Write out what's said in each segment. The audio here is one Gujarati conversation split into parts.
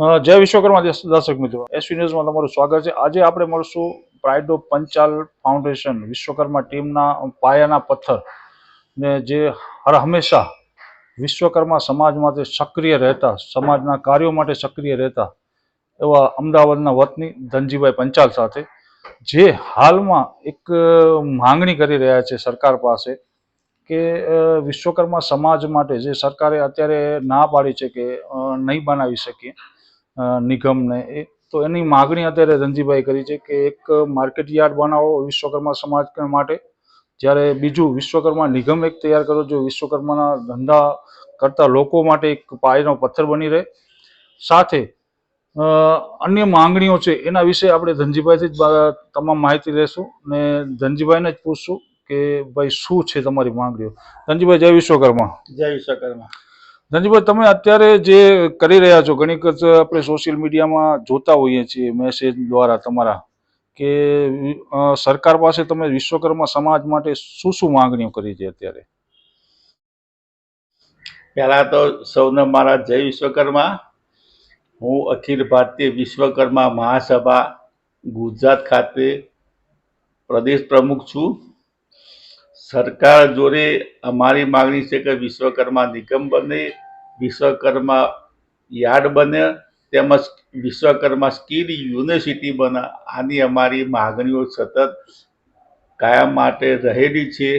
જય વિશ્વકર્મા દર્શક મિત્રો. એસવી ન્યૂઝમાં તમારું સ્વાગત છે. આજે આપણે મળશું pride of Panchal foundation Vishwakarma ટીમના પાયાના પથ્થર, ને જે હર હંમેશા વિશ્વકર્મા સમાજ માટે સક્રિય રહેતા, સમાજના કાર્યો માટે સક્રિય રહેતા એવા અમદાવાદના વતની ધનજીભાઈ પંચાલ સાથે, જે હાલમાં એક માંગણી કરી રહ્યા છે સરકાર પાસે કે વિશ્વકર્મા સમાજ માટે જે સરકારે અત્યારે ના પાડી છે કે નહીં બનાવી શકીએ નિગમને. એ, તો એની માગણી અત્યારે ધનજીભાઈ કરી છે કે એક માર્કેટ યાર્ડ બનાવો વિશ્વકર્મા સમાજ માટે. જ્યારે બીજું વિશ્વકર્મા નિગમ એક તૈયાર કરો જો વિશ્વકર્માના ધંધા કરતા લોકો માટે એક પાયનો પથ્થર બની રહે. સાથે અન્ય માંગણીઓ છે, એના વિશે આપણે ધનજીભાઈથી જ તમામ માહિતી લેશું ને ધનજીભાઈને જ પૂછશું કે ભાઈ શું છે તમારી માંગણીઓ. ધનજીભાઈ જય વિશ્વકર્મા. જય વિશ્વકર્મા. ધનજીભાઈ, તમે અત્યારે જે કરી રહ્યા છો, ઘણી વખત આપણે સોશિયલ મીડિયામાં જોતા હોઈએ છીએ મેસેજ દ્વારા તમારા કે સરકાર પાસે તમે વિશ્વકર્મા સમાજ માટે શું શું માંગણીઓ કરી છે અત્યારે? પહેલા તો સૌને મારા જય વિશ્વકર્મા. હું અખિલ ભારતીય વિશ્વકર્મા મહાસભા ગુજરાત ખાતે પ્રદેશ પ્રમુખ છું. સરકાર જોડે અમારી માગણી છે કે વિશ્વકર્મા નિગમ બને, વિશ્વકર્મા યાર્ડ બને, તેમજ વિશ્વકર્મા સ્કિલ યુનિવર્સિટી બને. આની અમારી માગણીઓ સતત કાયમ માટે રહેલી છે.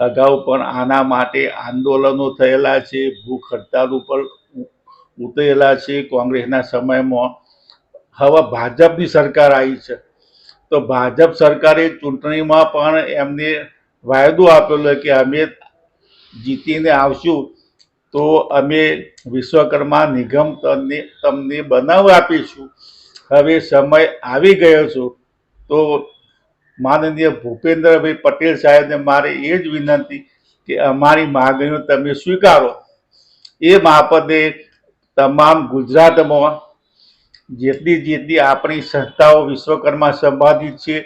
અગાઉ પણ આના માટે આંદોલનો થયેલા છે ભૂખ હડતાલ ઉપર ઉતરેલા છે. કોંગ્રેસના સમયમાં હવે ભાજપની સરકાર આવી છે. તો ભાજપ સરકારે ચૂંટણીમાં પણ એમને વાયદો આપેલો કે અમે જીતીને આવશું, તો અમે વિશ્વકર્મા નિગમ તમને તમને બનાવ આપીશું. હવે સમય આવી ગયો છે, તો માનનીય ભૂપેન્દ્રભાઈ પટેલ સાહેબને મારે એ જ વિનંતી કે અમારી માગણીઓ તમે સ્વીકારો. એ મારફતે તમામ ગુજરાતમાં જેટલી જેટલી આપણી સંસ્થાઓ વિશ્વકર્મા સંબંધિત છે,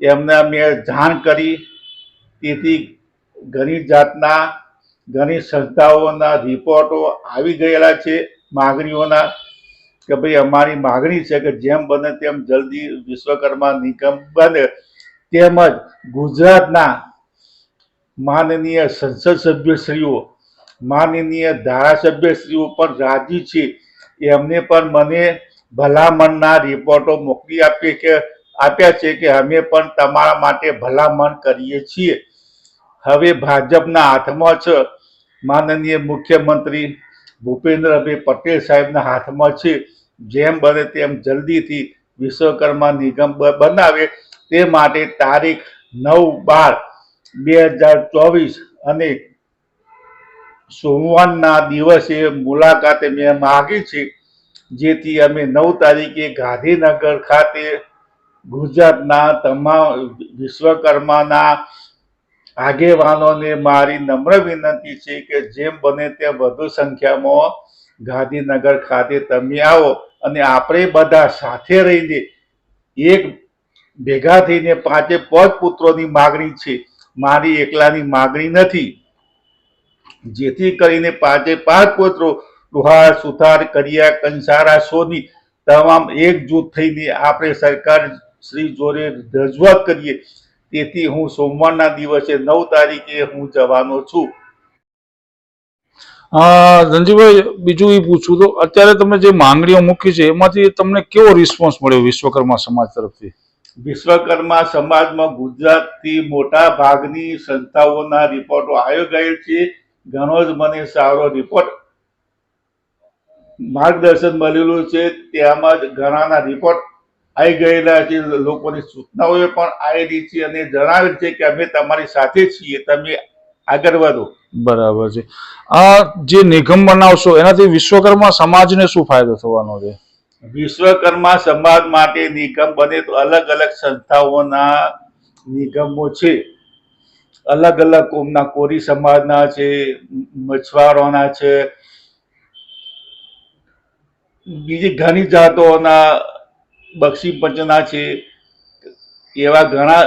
એમને મેં જાણ કરી તેથી ઘણી જાતના, ઘણી સંસ્થાઓના રિપોર્ટો આવી ગયેલા છે માગણીઓના કે ભાઈ અમારી માગણી છે કે જેમ બને તેમ જલ્દી વિશ્વકર્મા નિગમ બને. તેમજ ગુજરાતના માનનીય સંસદ સભ્યશ્રીઓ, માનનીય ધારાસભ્યશ્રીઓ પણ રાજી છે. એમને પણ મને ભલામણના રિપોર્ટો મોકલી આપીએ કે આપ્યા છે કે અમે પણ તમારા માટે ભલામણ કરીએ છીએ. હવે ભાજપના હાથમાં છે માનનીય મુખ્યમંત્રી ભૂપેન્દ્રભાઈ પટેલ સાહેબના હાથમાં છે. જેમ બને તેમ જલ્દીથી વિશ્વકર્મા નિગમ બનાવે તે માટે તારીખ નવ બાર બે હજાર ચોવીસ અને સોમવારના દિવસે મુલાકાતે મેં માગી છે. જેથી અમે નવ તારીખે ગાંધીનગર ખાતે ગુજરાતના તમામ વિશ્વકર્માના આગેવાનોને મારી નમ્ર વિનંતી છે કે જેમ બને તેમ વધુ સંખ્યામાં ગાંધીનગર ખાતે તમે આવો અને આપણે બધા સાથે રહીને એક ભેગા થઈને પાંચે પાંચ પુત્રોની માગણી છે. મારી એકલાની માગણી નથી. જેથી કરીને પાંચે પાંચ પુત્રો લુહાર, સુથાર કરિયા કંસારા, સોની તમામ એકજૂથ થઈને આપણે સરકાર શ્રી જોડે રજૂઆત કરીએ. તેથી હું સોમવારના દિવસે નવ તારીખે હું જવાનો છું. ધનજીભાઈ બીજું એ પૂછવું તો અત્યારે તમે જે માંગણીઓ મૂકી છે એમાંથી તમને કેવો રિસ્પોન્સ મળ્યો વિશ્વકર્મા સમાજ તરફથી? વિશ્વકર્મા સમાજમાં ગુજરાતથી મોટા ભાગની સંસ્થાઓના રિપોર્ટો આવ્યો ગયેલ છે. ઘણો જ મને સારો રિપોર્ટ માર્ગદર્શન મળેલું છે. તેમાં જ ઘણાના રિપોર્ટ આવી ગયેલા છે લોકોની સૂચનાઓએ પણ આવેલી છે અને જણાવેલ છે કે અમે તમારી સાથે છીએ. તમે આગળ વધો. બરાબર છે. આ જે નિગમ બનાવશો એનાથી વિશ્વકર્મા સમાજને શું ફાયદો થવાનો છે? વિશ્વકર્મા સમાજ માટે નિગમ બને તો અલગ અલગ સંસ્થાઓના નિગમો છે. અલગ અલગ કોમના કોરી સમાજના છે મછવારોના છે. બીજી ઘણી જાતોના બક્ષી પંચના છે. એવા ઘણા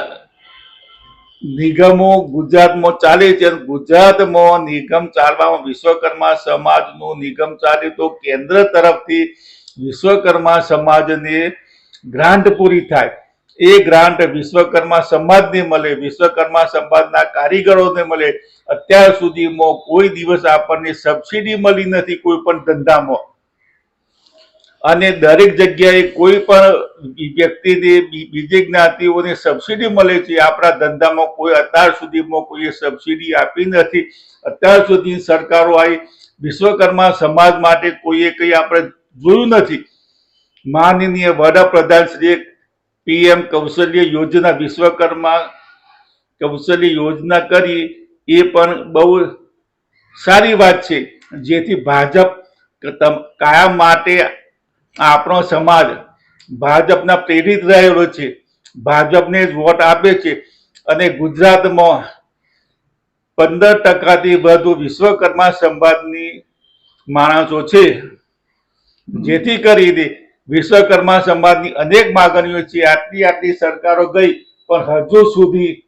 નિગમો ગુજરાતમાં ચાલે છે. ગુજરાતમાં નિગમ ચાલવામાં વિશ્વકર્મા સમાજનું નિગમ ચાલે તો કેન્દ્ર તરફથી વિશ્વકર્મા સમાજને ગ્રાન્ટ પૂરી થાય. એ ગ્રાન્ટ વિશ્વકર્મા સમાજને મળે, વિશ્વકર્મા સમાજના કારીગરોને મળે. અત્યાર સુધીમાં કોઈ દિવસ આપણને સબસિડી મળી નથી કોઈ પણ ધંધામાં. અને દરેક જગ્યાએ કોઈ પણ વ્યક્તિને બીજી જ્ઞાતિઓને સબસિડી મળે છે, આપણા ધંધામાં કોઈ અત્યાર સુધીમાં કોઈએ સબસિડી આપી નથી. અત્યાર સુધી સરકારો આવી વિશ્વકર્મા સમાજ માટે કોઈએ કંઈ આપણે જોયું નથી. માનનીય વડાપ્રધાન શ્રી પીએમ કૌશલ્ય યોજના, વિશ્વકર્મા કૌશલ્ય યોજના કરી, એ પણ બહુ સારી વાત છે. જેથી ભાજપ કાયમ માટે આપણો સમાજ ભાજપના પ્રેરિત રહેલો છે. ભાજપને જ વોટ આપે છે અને ગુજરાતમાં પંદર ટકાથી વધુ વિશ્વકર્મા સમાજની માણસો છે. જેથી કરીને વિશ્વકર્મા સમાજની અનેક માગણીઓ છે. આટલી આટલી સરકારો ગઈ, પણ હજુ સુધી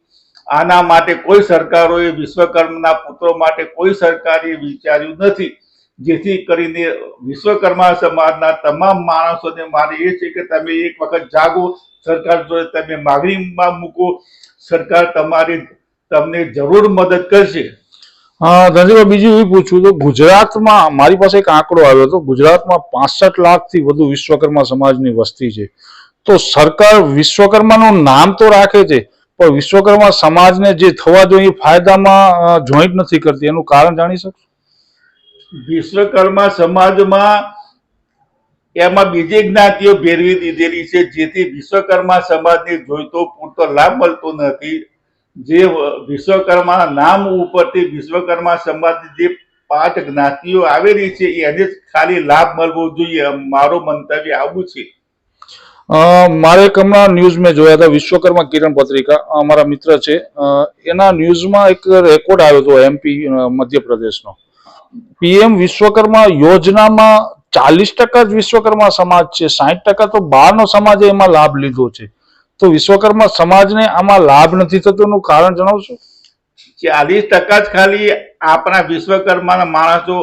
આના માટે કોઈ સરકારોએ વિશ્વકર્માના પુત્રો માટે કોઈ સરકારે વિચાર્યું નથી. જેથી કરીને વિશ્વકર્મા સમાજના તમામ માણસોને મારી એ છે કે તમે એક વખત જાગો, સરકાર જોડે તમે માગણીમાં મૂકો, સરકાર તમારી તમને જરૂર મદદ કરશે. ધનજીભાઈ, બીજું એ પૂછવું તો ગુજરાતમાં મારી પાસે એક આંકડો આવ્યો હતો. ગુજરાતમાં પાસઠ લાખથી વધુ વિશ્વકર્મા સમાજની વસ્તી છે. તો સરકાર વિશ્વકર્માનું નામ તો રાખે છે, પણ વિશ્વકર્મા સમાજને જે થવા જોઈએ ફાયદામાં જોઈન્ટ નથી કરતી. એનું કારણ જાણી શકશો? વિશ્વકર્મા સમાજમાં એમાં બીજી જ્ઞાતિઓ ભેરવી દીધેલી છે, જેથી વિશ્વકર્મા સમાજને જોઈતો પૂરતો લાભ મળતો નથી. જે વિશ્વકર્માના નામ ઉપરથી વિશ્વકર્મા સમાજની જે પાંચ જ્ઞાતિઓ આવેલી છે, એને ખાલી લાભ મળવો જોઈએ મારું મંતવ્ય આવું છે. મારે એક હમણાં ન્યૂઝ મેં જોયા હતા, વિશ્વકર્મા કિરણ પત્રિકા, અમારા મિત્ર છે. એના ન્યૂઝમાં એક રેકોર્ડ આવ્યો હતો એમપી મધ્યપ્રદેશનો. પીએમ વિશ્વકર્મા યોજનામાં ચાલીસ ટકા જ વિશ્વકર્મા સમાજ છે સાહીઠ ટકા તો બહારનો સમાજે એમાં લાભ લીધો છે. તો વિશ્વકર્મા સમાજને આમાં લાભ નથી થતો કારણ જણાવશો? ચાલીસ ટકા જ ખાલી આપણા વિશ્વકર્માના માણસો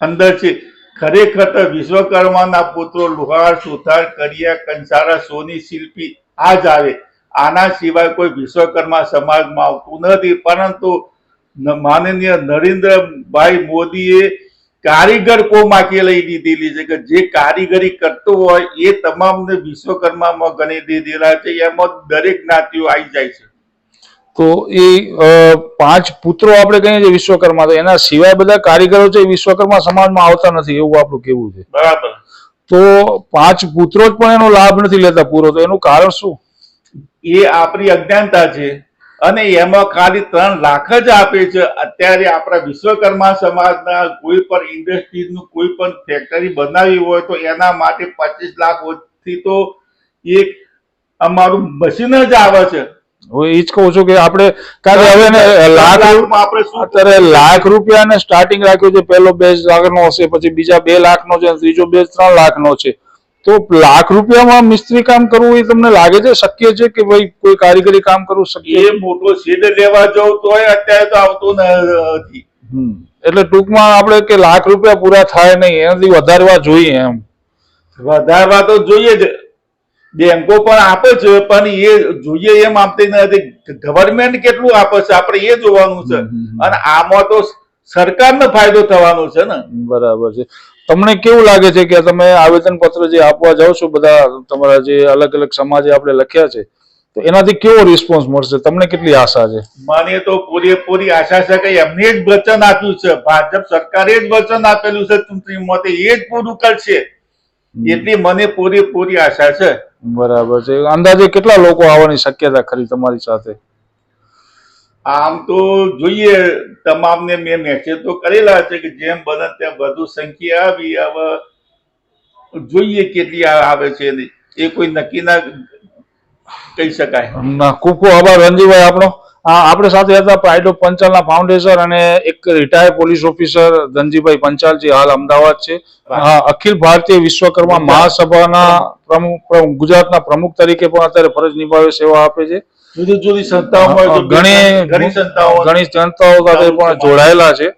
અંદર છે. ખરેખર તો વિશ્વકર્માના પુત્રો લુહાર, સુથાર, કડિયા, કંસારા, સોની, શિલ્પી આ જ આવે. આના સિવાય કોઈ વિશ્વકર્મા સમાજમાં આવતું નથી. પરંતુ માનનીય નરેન્દ્રભાઈ મોદીએ કારીગર કોમાકી લઈ દીધેલી છે કે જે કારીગરી કરતો હોય એ તમામને વિશ્વકર્મામાં ગણી દીધેલા છે એમાં દરેક જ્ઞાતિઓ આવી જાય છે. તો એ પાંચ પુત્રો આપણે કહીએ છીએ વિશ્વકર્મા તો એના સિવાય બધા કારીગરો છે વિશ્વકર્મા સમાજમાં આવતા નથી એવું આપણું કેવું છે. બરાબર. તો પાંચ પુત્રો જ પણ એનો લાભ નથી લેતા પૂરો તો એનું કારણ શું? એ આપણી અજ્ઞાનતા છે. અને એમાં ખાલી ત્રણ લાખ જ આપે છે. અત્યારે આપણા વિશ્વકર્મા સમાજના કોઈ પણ ઇન્ડસ્ટ્રીઝનું કોઈ પણ ફેક્ટરી બનાવી હોય તો એના માટે પચીસ લાખથી તો એક અમારું મશીન જ આવે છે. હું એ જ કહું છું કે આપણે કારણ કે હવે લાખ અત્યારે લાખ રૂપિયાને સ્ટાર્ટિંગ રાખ્યું છે પહેલો બેચ આગળનો હશે પછી બીજા બે લાખનો છે ત્રીજો બેચ ત્રણ લાખનો છે. તો લાખ રૂપિયામાં મિસ્ત્રી કામ કરવું એ તમને લાગે છે? શક્ય છે કે ભાઈ કોઈ કારીગરી કામ કરવું શક્ય એ મોટો શેડ લેવા જવું તો અત્યારે તો આવતું નથી. એટલે ટૂંકમાં આપણે કે લાખ રૂપિયા પૂરા થાય નહીં એનાથી વધારવા જોઈએ એમ. વધારવા તો જોઈએ જ. બેંકો પણ આપે છે પણ એ જોઈએ એમ આપતી નથી. ગવર્મેન્ટ કેટલું આપે છે? આપણે એ જોવાનું છે. અને આમાં તો સરકારનો ફાયદો થવાનો છે ને. બરાબર છે. તમને કેવું લાગે છે કે તમે આવેદન પત્ર જે આપવા જાઓ છો બધા તમારા જે અલગ અલગ સમાજે આપણે લખ્યા છે તો એનાથી કેવો રિસ્પોન્સ મળશે? તમને કેટલી આશા છે? મને તો પૂરેપૂરી આશા છે કે એમને જ વચન આપ્યું છે. ભાજપ સરકારે જ વચન આપેલું છે ચૂંટણી મતે એ જ પૂરું કરશે. એટલી મને પૂરેપૂરી આશા છે. બરાબર છે. અંદાજે કેટલા લોકો આવવાની શક્યતા ખરી તમારી સાથે? આમ તો જોઈએ તમામને મેં મેસેજ તો કરેલા છે કે જેમ બને તેમ વધુ સંખ્યા આવી હવે જોઈએ કેટલી આવે છે એ કોઈ નક્કી ના કહી શકાય. ખૂબ ખૂબ આભાર રણજીભાઈ આપણો હા આપણે સાથે હતા પ્રાઇડ ઓફ પંચાલના ફાઉન્ડેશન અને એક retired police officer Dhanjibhai Panchal જે હાલ અમદાવાદ છે. અખિલ ભારતીય વિશ્વકર્મા મહાસભાના પ્રમુખ- ગુજરાતના પ્રમુખ તરીકે પણ અત્યારે ફરજ નિભાવે સેવા આપે છે. જુદી જુદી સંસ્થાઓમાં ઘણી ઘણી સંસ્થાઓ ઘણી સંસ્થાઓ સાથે પણ જોડાયેલા છે.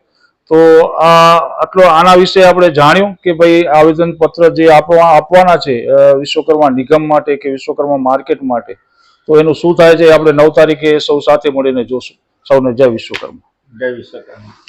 તો આ આટલો આના વિશે આપણે જાણ્યું કે ભાઈ આવેદન પત્ર જે આપવા આપવાના છે વિશ્વકર્મા નિગમ માટે કે વિશ્વકર્મા માર્કેટ માટે તો એનું શું થાય છે આપણે નવ તારીખે સૌ સાથે મળીને જોશું. સૌને જય વિશ્વકર્મા. જય વિશ્વકર્મા.